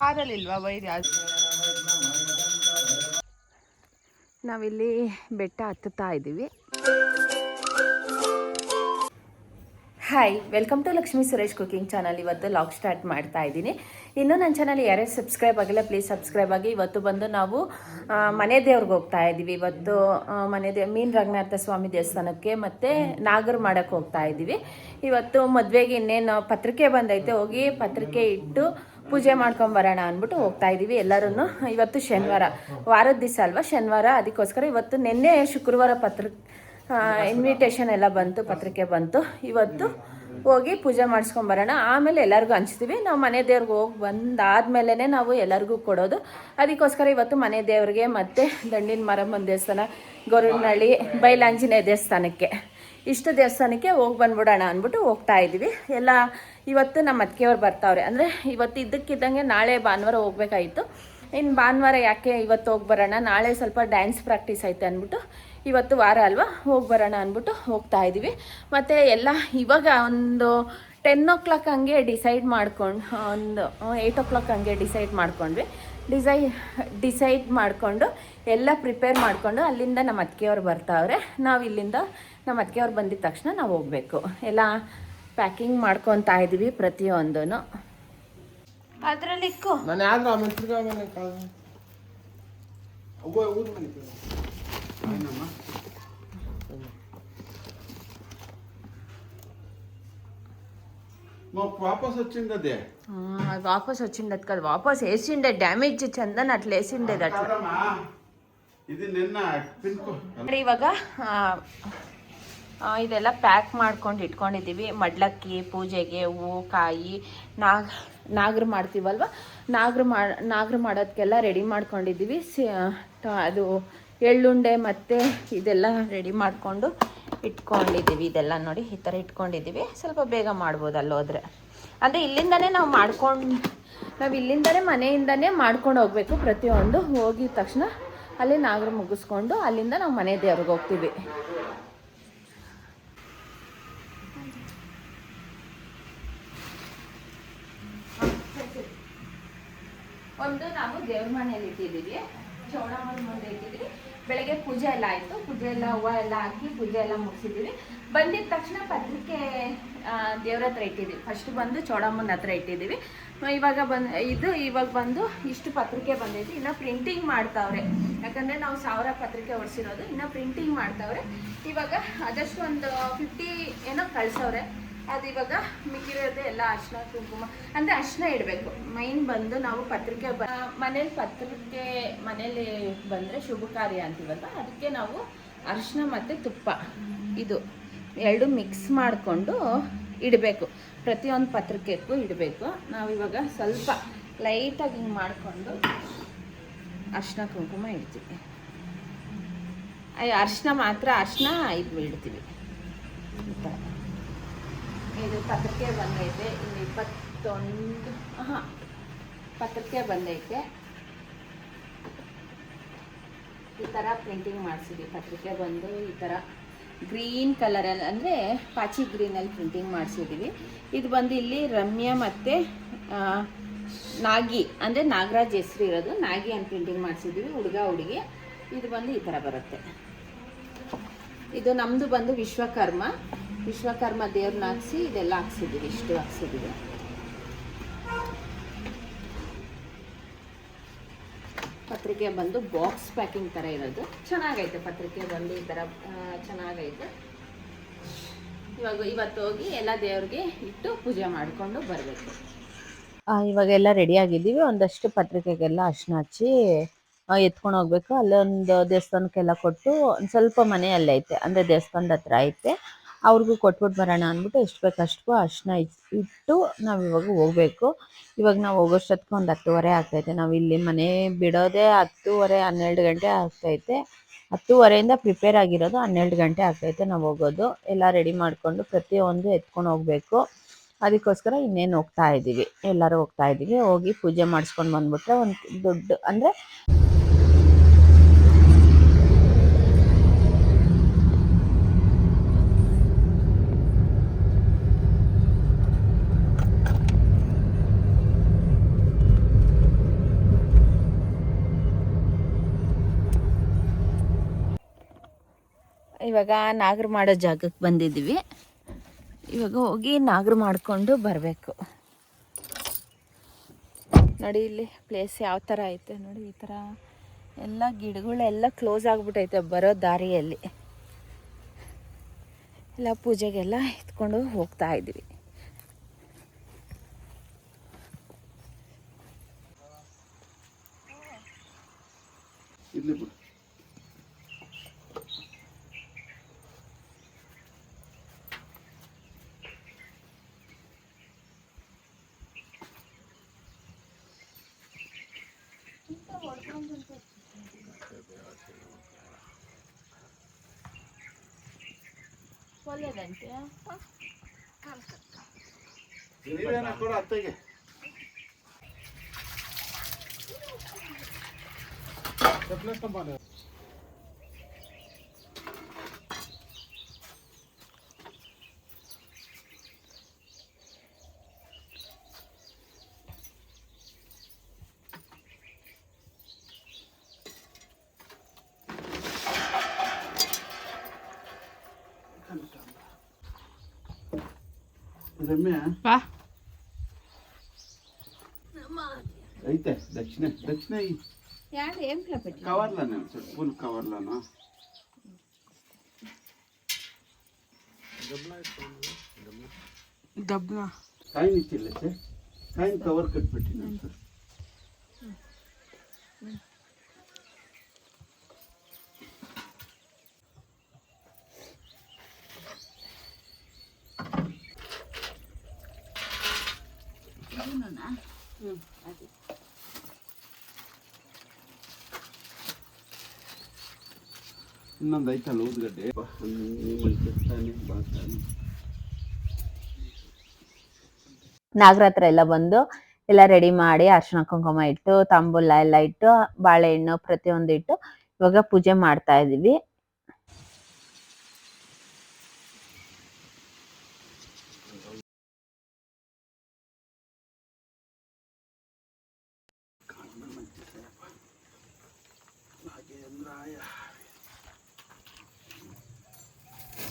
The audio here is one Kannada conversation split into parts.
ಕಾರಲ್ಲಿಲ್ವಾ ವೈರ್ ನಾವಿಲ್ಲಿ ಬೆಟ್ಟ ಹತ್ತುತ್ತಾ ಇದ್ದೀವಿ. Hi welcome to Lakshmi Suresh cooking channel ಇವತ್ತು ಲಾಗ್ ಸ್ಟಾರ್ಟ್ ಮಾಡ್ತಾ ಇದ್ದೀನಿ. ಇನ್ನೂ ನನ್ನ ಚಾನಲ್ ಯಾರೇ ಸಬ್ಸ್ಕ್ರೈಬ್ ಆಗಿಲ್ಲ ಪ್ಲೀಸ್ ಸಬ್ಸ್ಕ್ರೈಬ್ ಆಗಿ. ಇವತ್ತು ಬಂದು ನಾವು ಮನೆ ದೇವ್ರಿಗೆ ಹೋಗ್ತಾ ಇದ್ದೀವಿ. ಇವತ್ತು ಮನೆ ದೇವ್ ಮೀನ್ ರಂಗನಾಥ ಸ್ವಾಮಿ ದೇವಸ್ಥಾನಕ್ಕೆ ಮತ್ತು ನಾಗರ ಮಾಡಕ್ಕೆ ಹೋಗ್ತಾ ಇದ್ದೀವಿ. ಇವತ್ತು ಮದುವೆಗೆ ಇನ್ನೇನು ಪತ್ರಿಕೆ ಬಂದೈತೆ ಹೋಗಿ ಪತ್ರಿಕೆ ಇಟ್ಟು ಪೂಜೆ ಮಾಡ್ಕೊಂಬರೋಣ ಅಂದ್ಬಿಟ್ಟು ಹೋಗ್ತಾ ಇದ್ದೀವಿ ಎಲ್ಲರೂ ಇವತ್ತು ಶನಿವಾರ. ವಾರದ ದಿವಸ ಅಲ್ವಾ? ಶನಿವಾರ, ಅದಕ್ಕೋಸ್ಕರ ಇವತ್ತು ನಿನ್ನೆ ಶುಕ್ರವಾರ ಪತ್ರ ಇನ್ವಿಟೇಷನ್ ಎಲ್ಲ ಬಂತು, ಪತ್ರಿಕೆ ಬಂತು. ಇವತ್ತು ಹೋಗಿ ಪೂಜೆ ಮಾಡಿಸ್ಕೊಂಬರೋಣ. ಆಮೇಲೆ ಎಲ್ಲರಿಗೂ ಹಂಚ್ತೀವಿ. ನಾವು ಮನೆ ದೇವ್ರಿಗೆ ಹೋಗಿ ಬಂದಾದ್ಮೇಲೆ ನಾವು ಎಲ್ಲರಿಗೂ ಕೊಡೋದು. ಅದಕ್ಕೋಸ್ಕರ ಇವತ್ತು ಮನೆ ದೇವ್ರಿಗೆ ಮತ್ತು ದಂಡಿನ ಮರಮ್ಮನ ದೇವಸ್ಥಾನ ಗೊರವನಹಳ್ಳಿ ಬೈಲಾಂಜನೇಯ ದೇವಸ್ಥಾನಕ್ಕೆ. ಇಷ್ಟು ದೇವಸ್ಥಾನಕ್ಕೆ ಹೋಗಿ ಬಂದ್ಬಿಡೋಣ ಅಂದ್ಬಿಟ್ಟು ಹೋಗ್ತಾ ಇದ್ದೀವಿ. ಎಲ್ಲ ಇವತ್ತು ನಮ್ಮ ಅತ್ತಿಗೆಯವ್ರು ಬರ್ತಾವ್ರೆ. ಅಂದರೆ ಇವತ್ತು ಇದ್ದಕ್ಕಿದ್ದಂಗೆ ನಾಳೆ ಭಾನುವಾರ ಹೋಗ್ಬೇಕಾಯಿತು. ಇನ್ನು ಭಾನುವಾರ ಯಾಕೆ ಇವತ್ತು ಹೋಗಿ ಬರೋಣ? ನಾಳೆ ಸ್ವಲ್ಪ ಡ್ಯಾನ್ಸ್ ಪ್ರಾಕ್ಟೀಸ್ ಐತೆ ಅಂದ್ಬಿಟ್ಟು ಇವತ್ತು ವಾರ ಅಲ್ವಾ? ಹೋಗಿ ಬರೋಣ ಅಂದ್ಬಿಟ್ಟು ಹೋಗ್ತಾ ಇದ್ದೀವಿ. ಮತ್ತು ಎಲ್ಲ ಇವಾಗ ಒಂದು ಟೆನ್ ಓ ಕ್ಲಾಕ್ ಹಂಗೆ ಡಿಸೈಡ್ ಮಾಡ್ಕೊಂಡು, ಒಂದು ಏಯ್ಟ್ ಓ ಕ್ಲಾಕ್ ಹಂಗೆ ಡಿಸೈಡ್ ಮಾಡ್ಕೊಂಡ್ವಿ. ಡಿಸೈ ಡಿಸೈಡ್ ಮಾಡಿಕೊಂಡು ಎಲ್ಲ ಪ್ರಿಪೇರ್ ಮಾಡಿಕೊಂಡು ಅಲ್ಲಿಂದ ನಮ್ಮ ಅತ್ತಿಗೆಯವ್ರು ಬರ್ತಾವ್ರೆ. ನಾವು ಇಲ್ಲಿಂದ ನಮ್ಮ ಅತ್ತಿಗೆಯವ್ರು ಬಂದಿದ ತಕ್ಷಣ ನಾವು ಹೋಗಬೇಕು ಎಲ್ಲ ಪ್ಯಾಕಿಂಗ್ ಮಾಡ್ಕೊತಾ ಇದ್ದೀವಿ ಪ್ರತಿಯೊಂದೂ ಅದರಲ್ಲಿ ಇಕ್ಕು ನಾನು ಯಾರು ಆಮೇಲೆ ತಿರ್ಗಾ ಆಮೇಲೆ ಕಾಲ್ ಅವ್ವ ಊರು ಮನೆ వాపస్ వచ్చింది ఆ, అది వాపస్ వచ్చిండదు కదా వాపస్ వేసిండే డ్యామేజ్ చందన్ అట్లా వేసిండేది అట్లా కాదమ్మా ఇది నిన్న పిన్ ನೋಡಿ ಇವಾಗ ಆ, ಆ, ಇದೆಲ್ಲ ಪ್ಯಾಕ್ ಮಾಡ್ಕೊಂಡು ಇಟ್ಕೊಂಡಿದ್ದೀವಿ. ಮಡ್ಲಕ್ಕಿ, ಪೂಜೆಗೆ ಹೂವು, ಕಾಯಿ, ನಾಗ, ನಾಗರು ಮಾಡ್ತೀವಲ್ವ? ನಾಗರು ಮಾ, ನಾಗರು ಮಾಡೋದಕ್ಕೆಲ್ಲ ರೆಡಿ ಮಾಡ್ಕೊಂಡಿದ್ದೀವಿ. ಸಿ ಅದು ಎಳ್ಳುಂಡೆ ಮತ್ತು ಇದೆಲ್ಲ ರೆಡಿ ಮಾಡಿಕೊಂಡು ಇಟ್ಕೊಂಡಿದ್ದೀವಿ. ಇದೆಲ್ಲ ನೋಡಿ ಈ ಥರ ಇಟ್ಕೊಂಡಿದ್ದೀವಿ. ಸ್ವಲ್ಪ ಬೇಗ ಮಾಡ್ಬೋದು ಅಲ್ಲಿ ಹೋದ್ರೆ ಅಂದರೆ ಇಲ್ಲಿಂದನೇ ನಾವು ಮಾಡ್ಕೊಂಡು, ನಾವು ಇಲ್ಲಿಂದನೇ ಮನೆಯಿಂದನೇ ಮಾಡ್ಕೊಂಡು ಹೋಗಬೇಕು ಪ್ರತಿಯೊಂದು. ಹೋಗಿದ ತಕ್ಷಣ ಅಲ್ಲಿ ನಾಗರು ಮುಗಿಸ್ಕೊಂಡು ಅಲ್ಲಿಂದ ನಾವು ಮನೆ ದೇವ್ರಿಗೆ ಹೋಗ್ತೀವಿ. ಒಂದು ನಾವು ದೇವ್ರ ಮನೆಯಲ್ಲಿ ಇಟ್ಟಿದ್ದೀವಿ. ಚೌಡಮ್ಮನ ಮುಂದೆ ಇಟ್ಟಿದ್ದೀವಿ. ಬೆಳಗ್ಗೆ ಪೂಜೆ ಎಲ್ಲ ಆಯಿತು. ಪೂಜೆ ಎಲ್ಲ, ಹೂವು ಎಲ್ಲ ಹಾಕಿ ಪೂಜೆ ಎಲ್ಲ ಮುಗಿಸಿದ್ದೀವಿ. ಬಂದಿದ ತಕ್ಷಣ ಪತ್ರಿಕೆ ದೇವ್ರ ಹತ್ರ ಇಟ್ಟಿದ್ದೀವಿ. ಫಸ್ಟ್ ಬಂದು ಚೌಡಮ್ಮನ ಹತ್ರ ಇಟ್ಟಿದ್ದೀವಿ. ಇವಾಗ ಬಂದು, ಇದು ಇವಾಗ ಬಂದು ಇಷ್ಟು ಪತ್ರಿಕೆ ಬಂದೈತಿ. ಇನ್ನು ಪ್ರಿಂಟಿಂಗ್ ಮಾಡ್ತಾವ್ರೆ. ಯಾಕಂದರೆ ನಾವು ಸಾವಿರ ಪತ್ರಿಕೆ ಹೊಡ್ಸಿರೋದು ಇನ್ನು ಪ್ರಿಂಟಿಂಗ್ ಮಾಡ್ತಾವ್ರೆ. ಇವಾಗ ಅದಷ್ಟು ಒಂದು ಫಿಫ್ಟಿ ಏನೋ ಕಳ್ಸವ್ರೆ. ಅದು ಇವಾಗ ಮಿಕ್ಕಿರೋದೆ ಎಲ್ಲ ಅರ್ಶಿನ, ಕುಂಕುಮ. ಅಂದರೆ ಅರ್ಶಿನ ಇಡಬೇಕು. ಮೈನ್ ಬಂದು ನಾವು ಪತ್ರಿಕೆ ಬ ಮನೇಲಿ ಪತ್ರಿಕೆ ಮನೇಲಿ ಬಂದರೆ ಶುಭ ಕಾರ್ಯ ಅಂತೀವಲ್ವ? ಅದಕ್ಕೆ ನಾವು ಅರಿಶಿನ ಮತ್ತು ತುಪ್ಪ. ಇದು ಎರಡು ಮಿಕ್ಸ್ ಮಾಡಿಕೊಂಡು ಇಡಬೇಕು. ಪ್ರತಿಯೊಂದು ಪತ್ರಿಕೆಗೂ ಇಡಬೇಕು. ನಾವು ಇವಾಗ ಸ್ವಲ್ಪ ಲೈಟಾಗಿ ಹಿಂಗೆ ಮಾಡಿಕೊಂಡು ಅರ್ಶಿನ, ಕುಂಕುಮ ಇಡ್ತೀವಿ. ಅರ್ಶಿನ ಮಾತ್ರ ಅರಿಶಿನ ಇದು ಇಡ್ತೀವಿ ಇದು ಪತ್ರಿಕೆ ಬಂದೈತೆ, ಇನ್ನು ಇಪ್ಪತ್ತೊಂದು ಹಾಂ ಪತ್ರಿಕೆ ಬಂದೈತೆ. ಈ ಥರ ಪ್ರಿಂಟಿಂಗ್ ಮಾಡಿಸಿದ್ವಿ, ಪತ್ರಿಕೆ ಬಂದು ಈ ಥರ ಗ್ರೀನ್ ಕಲರಲ್ಲಿ ಅಂದರೆ ಪಾಚಿ ಗ್ರೀನಲ್ಲಿ ಪ್ರಿಂಟಿಂಗ್ ಮಾಡಿಸಿದ್ದೀವಿ ಇದು ಬಂದು ಇಲ್ಲಿ ರಮ್ಯಾ ಮತ್ತು ನಾಗಿ, ಅಂದರೆ ನಾಗರಾಜ್ ಹೆಸರು ಇರೋದು, ನಾಗಿ ಅಂತ ಪ್ರಿಂಟಿಂಗ್ ಮಾಡಿಸಿದ್ದೀವಿ ಹುಡುಗ ಹುಡುಗಿ. ಇದು ಬಂದು ಈ ಥರ ಬರುತ್ತೆ. ಇದು ನಮ್ಮದು ಬಂದು ವಿಶ್ವಕರ್ಮ. ವಿಶ್ವಕರ್ಮ ದೇವ್ರನ್ನ ಹಾಕ್ಸಿ ಇದೆಲ್ಲ ಹಾಕ್ಸಿದ್ದೀವಿ, ಇಷ್ಟು ಹಾಕ್ಸಿದ್ದೀವಿ. ಪತ್ರಿಕೆ ಬಂದು ಬಾಕ್ಸ್ ಪ್ಯಾಕಿಂಗ್ ಥರ ಇರೋದು. ಚೆನ್ನಾಗೈತೆ ಪತ್ರಿಕೆ ಬಂದು ಈ ಥರ ಚೆನ್ನಾಗೈತೆ. ಇವಾಗ ಇವತ್ತು ಹೋಗಿ ಎಲ್ಲ ದೇವ್ರಿಗೆ ಇಟ್ಟು ಪೂಜೆ ಮಾಡಿಕೊಂಡು ಬರಬೇಕು. ಇವಾಗ ಎಲ್ಲ ರೆಡಿ ಆಗಿದ್ದೀವಿ. ಒಂದಷ್ಟು ಪತ್ರಿಕೆಗೆಲ್ಲ ಅರ್ಶಿನ ಹಚ್ಚಿ ಎತ್ಕೊಂಡು ಹೋಗ್ಬೇಕು. ಅಲ್ಲೊಂದು ದೇವಸ್ಥಾನಕ್ಕೆಲ್ಲ ಕೊಟ್ಟು ಒಂದು ಸ್ವಲ್ಪ ಮನೆ ಅಲ್ಲೇ ಐತೆ. ಅಂದರೆ ದೇವಸ್ಥಾನದ ಹತ್ರ ಐತೆ. ಅವ್ರಿಗೂ ಕೊಟ್ಬಿಟ್ಟು ಬರೋಣ ಅಂದ್ಬಿಟ್ಟು ಎಷ್ಟು ಬೇಕು ಅಷ್ಟು ಅಷ್ಟನ್ನ ಇಟ್ಟು ನಾವು ಇವಾಗ ಹೋಗ್ಬೇಕು. ಇವಾಗ ನಾವು ಹೋಗೋಷ್ಟೊತ್ತಿಗೆ ಒಂದು ಹತ್ತುವರೆ ಆಗ್ತೈತೆ. ನಾವು ಇಲ್ಲಿ ಮನೆ ಬಿಡೋದೇ ಹತ್ತುವರೆ, ಹನ್ನೆರಡು ಗಂಟೆ ಆಗ್ತೈತೆ. ಹತ್ತುವರೆಯಿಂದ ಪ್ರಿಪೇರ್ ಆಗಿರೋದು ಹನ್ನೆರಡು ಗಂಟೆ ಆಗ್ತೈತೆ ನಾವು ಹೋಗೋದು. ಎಲ್ಲ ರೆಡಿ ಮಾಡಿಕೊಂಡು ಪ್ರತಿಯೊಂದು ಎತ್ಕೊಂಡು ಹೋಗಬೇಕು. ಅದಕ್ಕೋಸ್ಕರ ಇನ್ನೇನು ಹೋಗ್ತಾ ಇದ್ದೀವಿ ಎಲ್ಲರೂ ಹೋಗ್ತಾ ಇದ್ದೀವಿ ಹೋಗಿ ಪೂಜೆ ಮಾಡಿಸ್ಕೊಂಡು ಬಂದ್ಬಿಟ್ರೆ ಒಂದು ದುಡ್ಡು, ಅಂದರೆ ಇವಾಗ ನಾಗರ ಮಾಡೋ ಜಾಗಕ್ಕೆ ಬಂದಿದ್ದೀವಿ. ಇವಾಗ ಹೋಗಿ ನಾಗರ ಮಾಡಿಕೊಂಡು ಬರಬೇಕು. ನೋಡಿ ಇಲ್ಲಿ ಪ್ಲೇಸ್ ಯಾವ ಥರ ಐತೆ ನೋಡಿ, ಈ ಥರ ಎಲ್ಲ ಗಿಡಗಳೆಲ್ಲ ಕ್ಲೋಸ್ ಆಗಿಬಿಟ್ಟೈತೆ ಬರೋ ದಾರಿಯಲ್ಲಿ. ಎಲ್ಲ ಪೂಜೆಗೆಲ್ಲ ಎತ್ಕೊಂಡು ಹೋಗ್ತಾ ಇದ್ವಿ ಇಲ್ಲಿ ಬಿಡು ನೀವೇನ ಕೊಡು ಅತ್ತೆಗೆ ರಮ್ಯಾ ಬಾ రమ్య అయితే దక్షిణ దక్షిణ కవర్లనే ఫుల్ కవర్లనా? గబ్నా కాయిన్ ఇచ్చిల్లే సార్. కాయిన్ కవర్ కట్ పెట్టినా సార్. ನಾನು ಸರ್ ಇನ್ನೊಂದು ಐತಲ್ಲ ಊದ್ಗಡ್ಡೆ ನಾಗರ ಹತ್ರ ಎಲ್ಲ ಬಂದು ಎಲ್ಲ ರೆಡಿ ಮಾಡಿ ಅರ್ಶಿನ ಕುಂಕುಮ ಇಟ್ಟು ತಂಬುಲ ಎಲ್ಲ ಇಟ್ಟು ಬಾಳೆಹಣ್ಣು ಪ್ರತಿಯೊಂದು ಇಟ್ಟು ಇವಾಗ ಪೂಜೆ ಮಾಡ್ತಾ ಇದೀವಿ.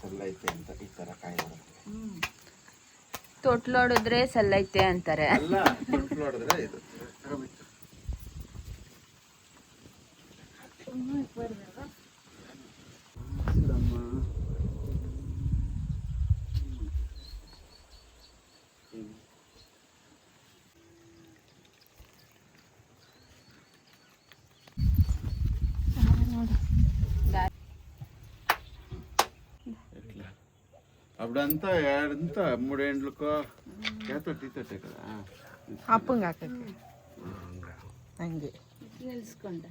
ಸಲ್ಲ ಐತೆ ಅಂತ ಈ ತರ ಕಾಯಿ ತೊಟ್ಲೋಡಿದ್ರೆ ಸಲ್ಲೈತೆ ಅಂತಾರೆ. ಅಲ್ಲ ನೋಡಿದ್ರೆ ಇದು. అప్పుడంతా ఏడంతా మూడేండ్లకో ఏతో టీతోటే కదా. అప్పుగా ಹಂಗೆ ನಿಲ್ಸ್ಕೊಂಡ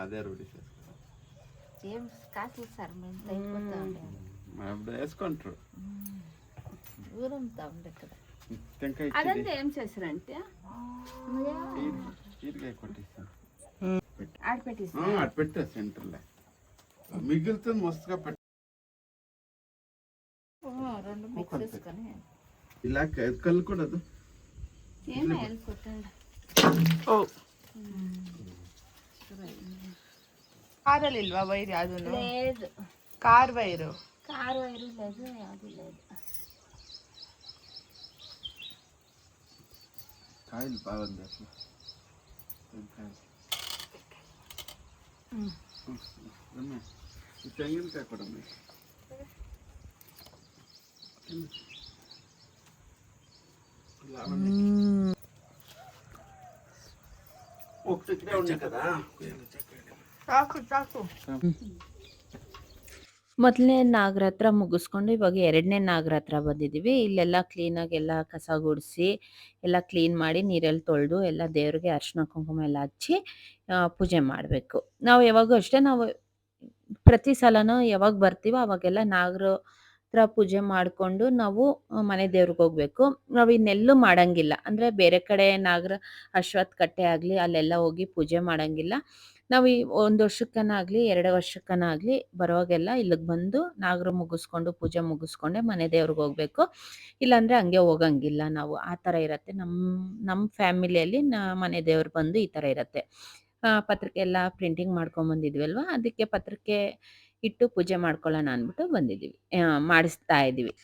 అదే. రూడి వేసుకుంటారు. మిగులుతుంది మస్తుగా ఇలా కలుకూడదు ఏమి వెళ్ళిపోతుంది కార్ వైరు? కార్ వైరు లేదు అది లేదు. కాయలు బాగుంది అట్లా తెంగింకాయ కూడా ఉన్నాయి ఒకటి ఉన్నాయి కదా చాకు చాకు ಮೊದಲನೇ ನಾಗರ ಹತ್ರ ಮುಗಿಸ್ಕೊಂಡು ಇವಾಗ ಎರಡನೇ ನಾಗರ ಹತ್ರ ಬಂದಿದ್ದೀವಿ. ಇಲ್ಲೆಲ್ಲ ಕ್ಲೀನಾಗಿ ಎಲ್ಲ ಕಸ ಗುಡಿಸಿ, ಎಲ್ಲ ಕ್ಲೀನ್ ಮಾಡಿ ನೀರಲ್ಲಿ ತೊಳೆದು ಎಲ್ಲ ದೇವ್ರಿಗೆ ಅರಿಶಿನ ಕುಂಕುಮ ಎಲ್ಲ ಹಚ್ಚಿ ಪೂಜೆ ಮಾಡಬೇಕು. ನಾವು ಯಾವಾಗೂ ಅಷ್ಟೇ ನಾವು ಪ್ರತಿ ಸಲನೂ ಯಾವಾಗ ಬರ್ತೀವೋ ಅವಾಗೆಲ್ಲ ನಾಗರ ಹತ್ರ ಪೂಜೆ ಮಾಡಿಕೊಂಡು ನಾವು ಮನೆ ದೇವ್ರಿಗೆ ಹೋಗ್ಬೇಕು. ನಾವು ಇನ್ನೆಲ್ಲೂ ಮಾಡಂಗಿಲ್ಲ. ಅಂದರೆ ಬೇರೆ ಕಡೆ ನಾಗರ ಅಶ್ವತ್ ಕಟ್ಟೆ ಆಗಲಿ ಅಲ್ಲೆಲ್ಲ ಹೋಗಿ ಪೂಜೆ ಮಾಡಂಗಿಲ್ಲ. ನಾವು ಈ ಒಂದು ವರ್ಷಕ್ಕನಾಗಲಿ, ಎರಡು ವರ್ಷಕ್ಕನಾಗಲಿ ಬರೋವಾಗೆಲ್ಲ ಇಲ್ಲಿಗೆ ಬಂದು ನಾಗರು ಮುಗಿಸ್ಕೊಂಡು, ಪೂಜೆ ಮುಗಿಸ್ಕೊಂಡೆ ಮನೆ ದೇವ್ರಿಗೆ ಹೋಗ್ಬೇಕು. ಇಲ್ಲಾಂದರೆ ಹಂಗೆ ಹೋಗಂಗಿಲ್ಲ ನಾವು. ಆ ಥರ ಇರುತ್ತೆ. ನಮ್ಮ ನಮ್ಮ ಫ್ಯಾಮಿಲಿಯಲ್ಲಿ ನ, ಮನೆ ದೇವ್ರು ಬಂದು ಈ ಥರ ಇರುತ್ತೆ. ಪತ್ರಿಕೆ ಎಲ್ಲ ಪ್ರಿಂಟಿಂಗ್ ಮಾಡ್ಕೊಂಬಂದಿದ್ವಿ ಅಲ್ವಾ ಅದಕ್ಕೆ ಪತ್ರಿಕೆ ಇಟ್ಟು ಪೂಜೆ ಮಾಡ್ಕೊಳ್ಳೋಣ ಅಂದ್ಬಿಟ್ಟು ಬಂದಿದ್ದೀವಿ ಮಾಡಿಸ್ತಾ ಇದ್ದೀವಿ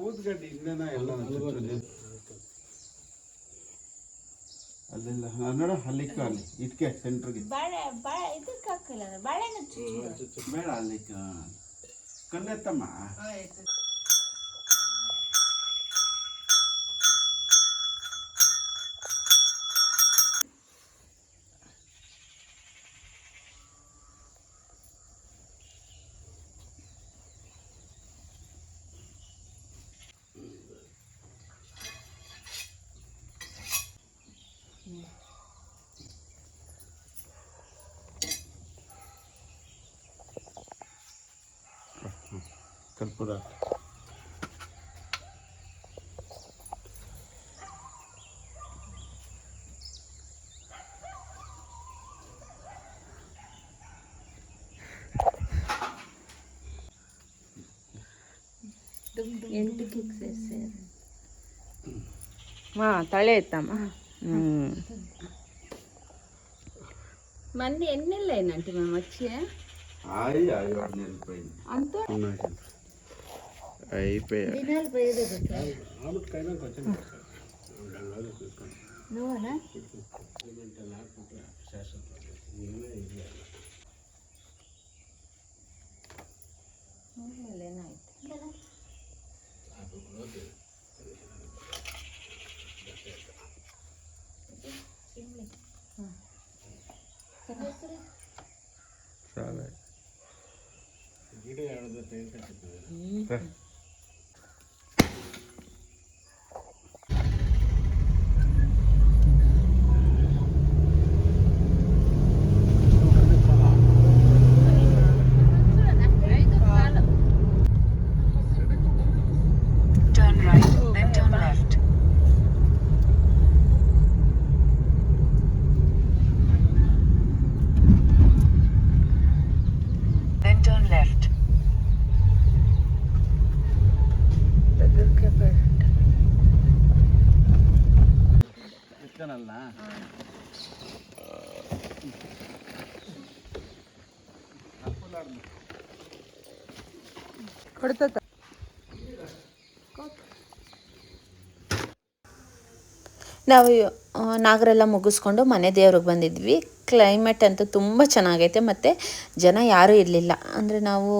ಊದ್ಗಡ್ಡಿ ಎಲ್ಲ ಅಲ್ಲೆಲ್ಲ ನೋಡ ಅಲ್ಲಿಕ್ಕ ಅಲ್ಲಿ ಇಟ್ಕೆ ಸೆಂಟ್ರಿಗೆ ಬಾಳೆ ಬಾಳೆ ಇದಕ್ಕೆ ಹಾಕಿಲ್ಲ ಬಾಳೆನ ಬೇಡ ಅಲ್ಲಿಕ್ಕ ಕಣ್ಣೆತ್ತಮ್ಮ. कर्पुरा ఎంటికి మా తల ఎత్తామా మంది ఎన్ని నెలలు అయినట్టు మేము వచ్చి అంతా? నువ్వునా? ಗಿಡ ಯಾವ್ದು ತೆಗೆದು ನಾವು ನಾಗರೆಲ್ಲ ಮುಗಿಸ್ಕೊಂಡು ಮನೆ ದೇವ್ರಿಗೆ ಬಂದಿದ್ವಿ. ಕ್ಲೈಮೇಟ್ ಅಂತೂ ತುಂಬ ಚೆನ್ನಾಗೈತೆ ಮತ್ತು ಜನ ಯಾರೂ ಇರಲಿಲ್ಲ. ಅಂದರೆ ನಾವು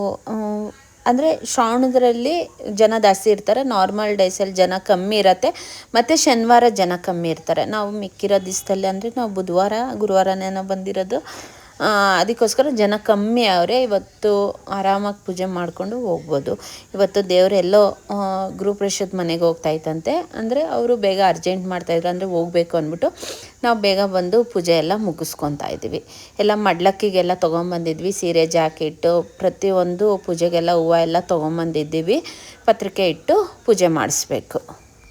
ಅಂದರೆ ಶ್ರಾವಣದಲ್ಲಿ ಜನ ಜಾಸ್ತಿ ಇರ್ತಾರೆ. ನಾರ್ಮಲ್ ಡೇಸಲ್ಲಿ ಜನ ಕಮ್ಮಿ ಇರತ್ತೆ. ಮತ್ತು ಶನಿವಾರ ಜನ ಕಮ್ಮಿ ಇರ್ತಾರೆ. ನಾವು ಮಿಕ್ಕಿರೋ ದಿವಸದಲ್ಲಿ ಅಂದರೆ ನಾವು ಬುಧವಾರ ಗುರುವಾರನೇನೋ ಬಂದಿರೋದು. ಅದಕ್ಕೋಸ್ಕರ ಜನ ಕಮ್ಮಿ ಅವರೇ. ಇವತ್ತು ಆರಾಮಾಗಿ ಪೂಜೆ ಮಾಡಿಕೊಂಡು ಹೋಗ್ಬೋದು. ಇವತ್ತು ದೇವರೆಲ್ಲೋ ಗೃಹಪ್ರವೇಶದ ಮನೆಗೆ ಹೋಗ್ತಾ ಇತ್ತಂತೆ ಅಂದರೆ ಅವರು ಬೇಗ ಅರ್ಜೆಂಟ್ ಮಾಡ್ತಾಯಿದ್ರು ಅಂದರೆ ಹೋಗಬೇಕು ಅಂದ್ಬಿಟ್ಟು ನಾವು ಬೇಗ ಬಂದು ಪೂಜೆ ಎಲ್ಲ ಮುಗಿಸ್ಕೊತಾ ಇದ್ದೀವಿ. ಎಲ್ಲ ಮಡ್ಲಕ್ಕಿಗೆಲ್ಲ ತೊಗೊಂಬಂದಿದ್ವಿ. ಸೀರೆ, ಜಾಕೆಟ್ಟು, ಪ್ರತಿಯೊಂದು ಪೂಜೆಗೆಲ್ಲ ಹೂವು ಎಲ್ಲ ತೊಗೊಂಬಂದಿದ್ದೀವಿ. ಪತ್ರಿಕೆ ಇಟ್ಟು ಪೂಜೆ ಮಾಡಿಸ್ಬೇಕು.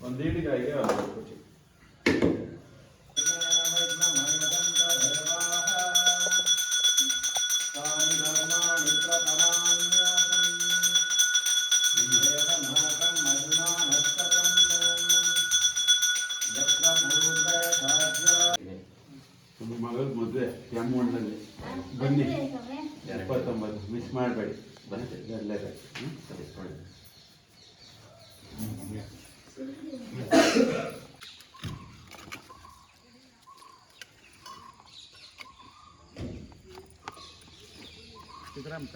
ಒಂದು ಈಡಿಗಾಗಿ ಕೊಚ್ಚಿ ಮಗದ ಮದುವೆ ಕೆಮ್ಮಣ್ಣಲ್ಲಿ ಬನ್ನಿ ಎಪ್ಪತ್ತೊಂಬತ್ತು ಮಿಸ್ ಮಾಡಬೇಡಿ ಬರ್ತೀವಿ ಸರಿ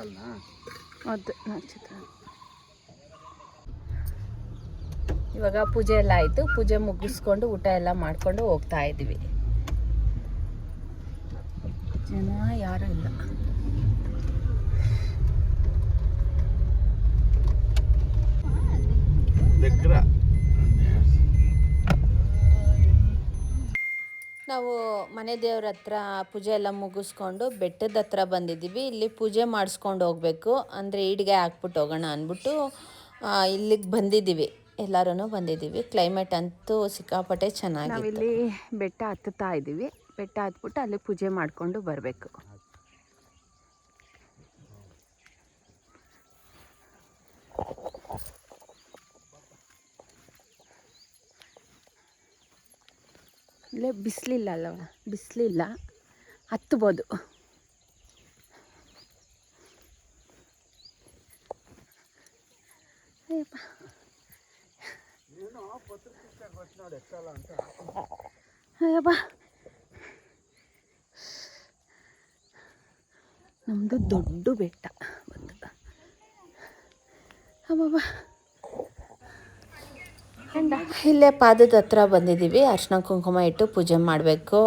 ಸಿದ್ದರಾಮಕಲ್ನಾ ಅದು ನಕ್ಷತ್ರ ಇವಾಗ ಪೂಜೆ ಎಲ್ಲ ಆಯಿತು ಪೂಜೆ ಮುಗಿಸ್ಕೊಂಡು ಊಟ ಎಲ್ಲ ಮಾಡ್ಕೊಂಡು ಹೋಗ್ತಾ ಇದ್ದೀವಿ ಜನ ಯಾರು ಇಲ್ಲ దగ్గర ನಾವು ಮನೆ ದೇವ್ರ ಹತ್ರ ಪೂಜೆ ಎಲ್ಲ ಮುಗಿಸ್ಕೊಂಡು ಬೆಟ್ಟದ ಹತ್ರ ಬಂದಿದ್ದೀವಿ. ಇಲ್ಲಿ ಪೂಜೆ ಮಾಡಿಸ್ಕೊಂಡು ಹೋಗಬೇಕು. ಅಂದರೆ ಈಡಿಗೆ ಹಾಕ್ಬಿಟ್ಟು ಹೋಗೋಣ ಅಂದ್ಬಿಟ್ಟು ಇಲ್ಲಿಗೆ ಬಂದಿದ್ದೀವಿ. ಎಲ್ಲರೂ ಬಂದಿದ್ದೀವಿ. ಕ್ಲೈಮೇಟ್ ಅಂತೂ ಸಿಕ್ಕಾಪಟ್ಟೆ ಚೆನ್ನಾಗಿ ಇಲ್ಲಿ ಬೆಟ್ಟ ಹತ್ತುತ್ತಾ ಇದ್ದೀವಿ. ಬೆಟ್ಟ ಹತ್ಬಿಟ್ಟು ಅಲ್ಲಿ ಪೂಜೆ ಮಾಡಿಕೊಂಡು ಬರಬೇಕು. ಇಲ್ಲೇ ಬಿಸಿಲಿಲ್ಲ ಅಲ್ಲವ ಬಿಸಿಲಿಲ್ಲ. ಹತ್ಬೋದು. ಅಯ್ಯಪ್ಪ. ನಮ್ಮದು ದೊಡ್ಡ ಬೆಟ್ಟ. ಒಂದು ಅಬ್ಬಬ್ಬ. ಇಲ್ಲೇ ಪಾದದ ಹತ್ರ ಬಂದಿದ್ದೀವಿ. ಅರ್ಶಿನ ಕುಂಕುಮ ಇಟ್ಟು ಪೂಜೆ ಮಾಡಬೇಕು.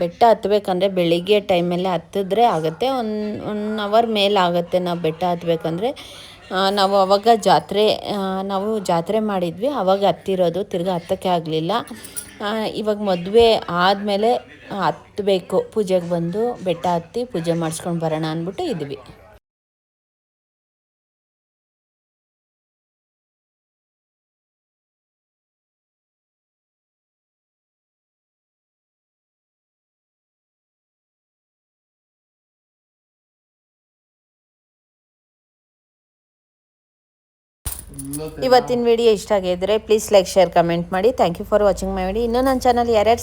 ಬೆಟ್ಟ ಹತ್ಬೇಕಂದ್ರೆ ಬೆಳಿಗ್ಗೆ ಟೈಮಲ್ಲೇ ಹತ್ತಿದ್ರೆ ಆಗುತ್ತೆ. ಒನ್ ಒನ್ ಅವರ್ ಮೇಲೆ ಆಗುತ್ತೆ ನಾವು ಬೆಟ್ಟ ಹತ್ಬೇಕಂದ್ರೆ. ನಾವು ಅವಾಗ ಜಾತ್ರೆ ನಾವು ಜಾತ್ರೆ ಮಾಡಿದ್ವಿ. ಅವಾಗ ಹತ್ತಿರೋದು, ತಿರ್ಗಾ ಹತ್ತಕ್ಕೆ ಆಗಲಿಲ್ಲ. ಇವಾಗ ಮದುವೆ ಆದಮೇಲೆ ಹತ್ತಬೇಕು ಪೂಜೆಗೆ ಬಂದು ಬೆಟ್ಟ ಹತ್ತಿ ಪೂಜೆ ಮಾಡಿಸ್ಕೊಂಡು ಬರೋಣ ಅಂದ್ಬಿಟ್ಟು ಇದ್ವಿ ಇವತ್ತಿನ ವಿಡಿಯೋ ಇಷ್ಟ ಆಗಿದ್ರೆ ಪ್ಲೀಸ್ ಲೈಕ್ ಶೇರ್ ಕಮೆಂಟ್ ಮಾಡಿ. Thank you for watching my video ಇನ್ನೂ ನನ್ನ ಚಾನಲ್ ಯಾರ್ಯಾರು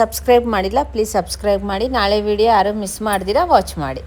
ಸಬ್ಸ್ಕ್ರೈಬ್ ಮಾಡಿಲ್ಲ ಪ್ಲೀಸ್ ಸಬ್ಸ್ಕ್ರೈಬ್ ಮಾಡಿ. ನಾಳೆ ವಿಡಿಯೋ ಯಾರು ಮಿಸ್ ಮಾಡ್ದಿರಾ ವಾಚ್ ಮಾಡಿ.